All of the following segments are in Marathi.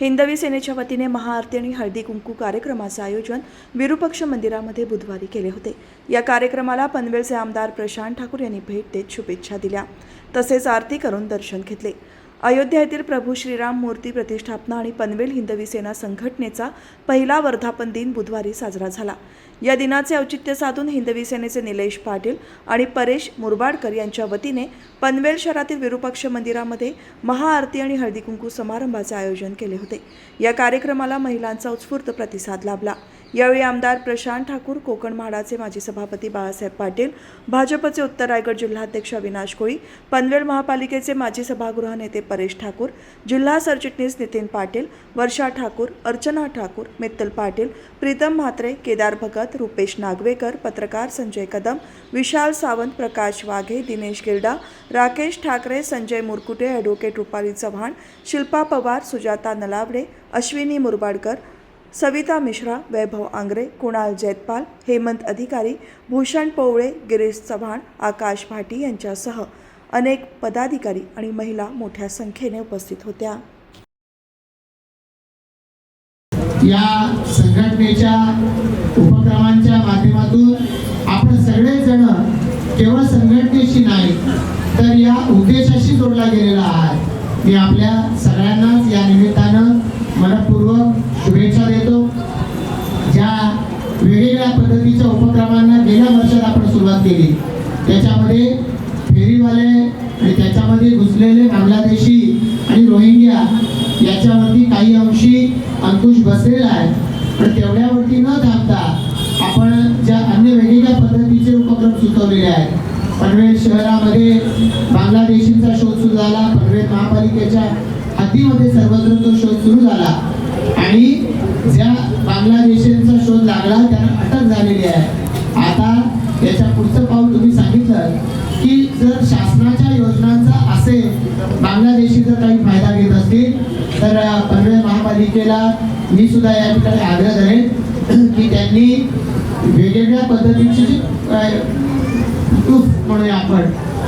हिंदवी सेनेच्या वतीने महाआरती आणि हळदी कुंकू कार्यक्रमाचे आयोजन विरूपक्ष मंदिरामध्ये बुधवारी केले होते. या कार्यक्रमाला पनवेलचे आमदार प्रशांत ठाकूर यांनी भेट देत शुभेच्छा दिल्या. तसेच आरती करून दर्शन घेतले. अयोध्या येथील प्रभू श्रीराम मूर्ती प्रतिष्ठापना आणि पनवेल हिंदवी सेना संघटनेचा पहिला वर्धापन दिन बुधवारी साजरा झाला. या दिनाचे औचित्य साधून हिंदवी सेनेचे निलेश पाटील आणि परेश मुरबाडकर यांच्या वतीने पनवेल शहरातील विरूपाक्ष मंदिरामध्ये महाआरती आणि हळदीकुंकू समारंभाचे आयोजन केले होते. या कार्यक्रमाला महिलांचा उत्स्फूर्त प्रतिसाद लाभला. यावेळी आमदार प्रशांत ठाकूर कोकण म्हाडाचे माजी सभापती बाळासाहेब पाटील भाजपचे उत्तर रायगड जिल्हाध्यक्ष अविनाश कोळी पनवेल महापालिकेचे माजी सभागृह नेते परेश ठाकूर जिल्हा सरचिटणीस नितीन पाटील वर्षा ठाकूर अर्चना ठाकूर मित्तल पाटील प्रीतम म्हात्रे केदार भगत रुपेश नागवेकर पत्रकार संजय कदम विशाल सावंत प्रकाश वाघे दिनेश गिल्डा राकेश ठाकरे संजय मुरकुटे ॲडव्होकेट रुपाली चव्हाण शिल्पा पवार सुजाता नलावडे अश्विनी मुरबाडकर सविता मिश्रा वैभव आंग्रे कुणाल जैतपाल हेमंत अधिकारी भूषण पोवळे गिरीश चव्हाण आकाश भाटी यांच्यासह अनेक पदाधिकारी आणि महिला मोठ्या संख्येने उपस्थित होत्या. या संघटनेच्या उपक्रमांच्या माध्यमातून आपण सगळेजण केवळ संघटनेशी नाही तर या उद्देशाशी जोडला गेलेला आहे. मी आपल्या सगळ्यांनाच या निमित्तानं मनपूर्वक शुभेच्छा देतो. ज्या वेगवेगळ्या पद्धतीच्या उपक्रमांना गेल्या वर्षात आपण सुरुवात केली. त्याच्यामध्ये फेरीवाले आणि त्याच्यामध्ये घुसलेले बांगलादेशी आणि रोहिंग्या याच्यावरती काही अंशी अंकुश बसलेला आहे. पण तेवढ्यावरती न थांबता आपण ज्या अन्य वेगवेगळ्या पद्धतीचे उपक्रम सुचवलेले आहेत. पनवेल शहरामध्ये बांगलादेशींचा शोध सुरू झाला पनवेल महापालिकेच्या हातीमध्ये सर्वत्र तो शोध सुरू झाला. आणि ज्या बांगलादेशांचा शोध लागला त्यांना अटक झालेली आहे. आता याच्या पुढचं पाऊल तुम्ही सांगितलं की जर शासनाच्या योजनांचा असेल बांगलादेशी जर काही फायदा घेत असतील तर पनवेल महापालिकेला मी सुद्धा या ठिकाणी आग्रह धरेन की त्यांनी वेगवेगळ्या पद्धतीची जी म्हणूया आपण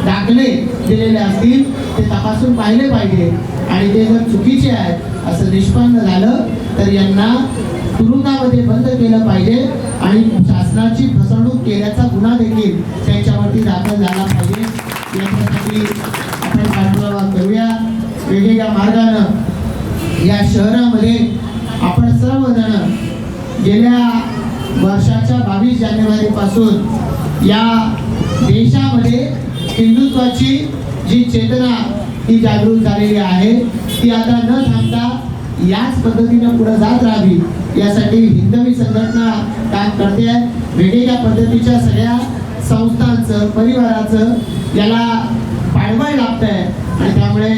दाखले दिलेले असतील ते तपासून पाहिले पाहिजे. आणि ते जर चुकीचे आहेत असं निष्पन्न झालं तर यांना तुरुंगामध्ये बंद केलं पाहिजे आणि शासनाची फसवणूक केल्याचा गुन्हा देखील त्यांच्यावरती दाखल झाला पाहिजे. याच्यासाठी आपण पाठपुरावा करूया. वेगवेगळ्या मार्गानं या शहरामध्ये आपण सर्वजण गेल्या वर्षाच्या बावीस जानेवारीपासून या देशामध्ये हिंदुत्वाची जी चेतना ही जागृत झालेली आहे. ती आता न थांबता याच पद्धतीनं पुढे जात राहावी. यासाठी हिंदवी संघटना काम करते. वेगवेगळ्या पद्धतीच्या सगळ्या संस्थांचं परिवाराचं याला पाठबळ लागत आहे आणि त्यामुळे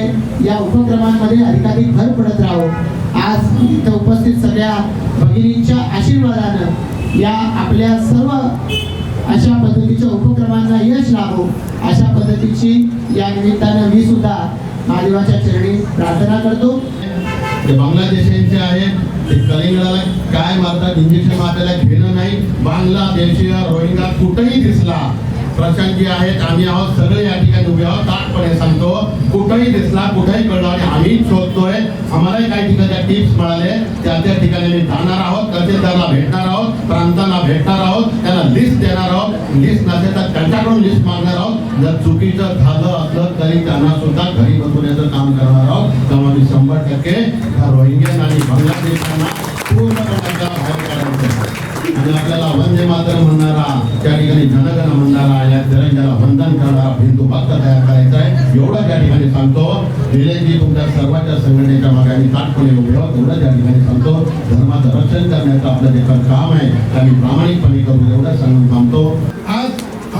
या उपक्रमांमध्ये अधिकाधिक भर पडत राहो. आज इथं उपस्थित सगळ्या भगिनींच्या आशीर्वादानं या आपल्या सर्व अशा पद्धतीच्या उपक्रमांना यश लाभो अशा पद्धतीची या निमित्तानं मी सुद्धा महादेवाच्या चरणी प्रार्थना करतो. ते बांगलादेशांचे आहेत ते कलिंगडाला काय मारतात इंजेक्शन मारायला घेणं नाही. बांगलादेशी रोहिंगा कुठेही दिसला. प्रशांतजी आहेत आम्ही आहोत सगळे या ठिकाणी उभे आहोत. ताटपणे सांगतो कुठेही दिसला कुठेही कळलो आणि आम्ही शोधतोय. आम्हालाही काही ठिकाणच्या टिप्स मिळाले. त्या त्या ठिकाणी आम्ही जाणार आहोत तहसीलदारला भेटणार आहोत प्रांतांना भेटणार आहोत त्यांना लिस्ट देणार आहोत लिस्ट नसेल तर त्यांच्याकडून लिस्ट मागणार आहोत. जर चुकीचं झालं असलं तरी त्यांना सुद्धा घरी बसवण्याचं काम करणार आहोत. त्यामुळे मी शंभर टक्के त्या आणि बांगलादेशांना पूर्णपणे बाहेर काढायचं आणि आपल्याला वंदे मातरम म्हणणारा त्या ठिकाणी जनगण म्हणणारा या तिरंग्याला वंदन करणारा हिंदू भक्त तयार करायचा आहे. एवढं त्या ठिकाणी सांगतो. निलेशजी तुमच्या सर्वांच्या संघटनेच्या मागाने आम्ही ताटपणे उभे आहोत. एवढं त्या ठिकाणी सांगतो. धर्माचं रक्षण करण्याचं आपलं जे काम आहे ते आम्ही प्रामाणिकपणे करू एवढं सांगून थांबतो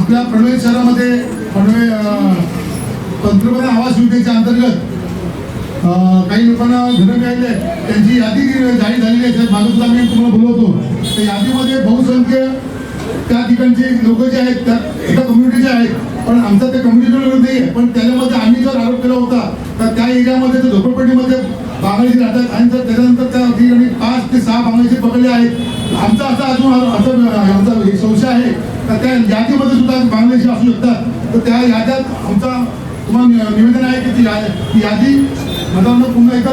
आपल्या पनवेल शहरामध्ये पनवेल पंतप्रधान आवास योजनेच्या अंतर्गत काही लोकांना घरं मिळाले त्यांची यादी जाहीर झालेली आहे. मागे सुद्धा मी तुम्हाला बोलवतो. त्या यादीमध्ये बहुसंख्य त्या ठिकाणचे लोक जे आहेत त्या एका कम्युनिटीचे आहेत. पण आमचा त्या कम्युनिटीकडे नाही आहे पण त्याच्यामध्ये आम्ही जर आरोप केला होता तर त्या एरियामध्ये त्या झोपडपट्टीमध्ये बांगड्याचे जातात आणि जर त्याच्यानंतर त्या ठिकाणी पाच ते सहा बांगड्याचे पकडले आहेत. आमचा असा अजून असं आमचा हे संशय आहे. तर त्या यादीमध्ये सुद्धा बांगड्याशी असू शकतात. तर त्या याद्यात आमचा तुम्हाला निवेदन आहे की ती यादी मतांना पुन्हा एकदा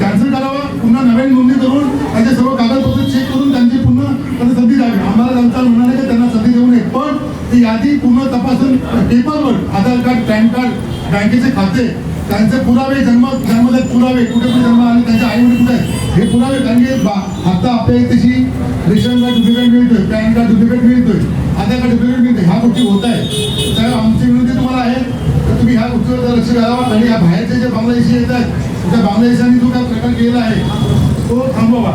कॅन्सल करावं. पुन्हा नव्याने नोंदणी करून त्यांचे सर्व कागदपत्र चेक करून त्यांची पुन्हा त्यांना संधी द्यावी. आम्हाला त्यांचा म्हणणार आहे की त्यांना संधी देऊ नये. पण ती यादी पुन्हा तपासून पेपरवर आधार कार्ड पॅन कार्ड बँकेचे खाते त्यांचे पुरावे जन्म जन्मदात पुरावे कुठे कुठे जन्म आले त्यांच्या आई वडील कुठे आहेत? हे पुरावे कारण की बा- आता आपल्या इथे तशी रेशन कार्ड डुप्लिकेट मिळतोय पॅन कार्ड डुप्लिकेट मिळतोय आधार कार्ड डुप्लिकेट मिळतोय ह्या गोष्टी होत आहेत. तर आमची विनंती तुम्हाला आहे तर तुम्ही ह्या गोष्टीवर लक्ष घालावा आणि ह्या बाहेरचे जे बांगलादेशी येत आहेत त्या बांगलादेशांनी जो काय प्रकार केला आहे तो थांबवा.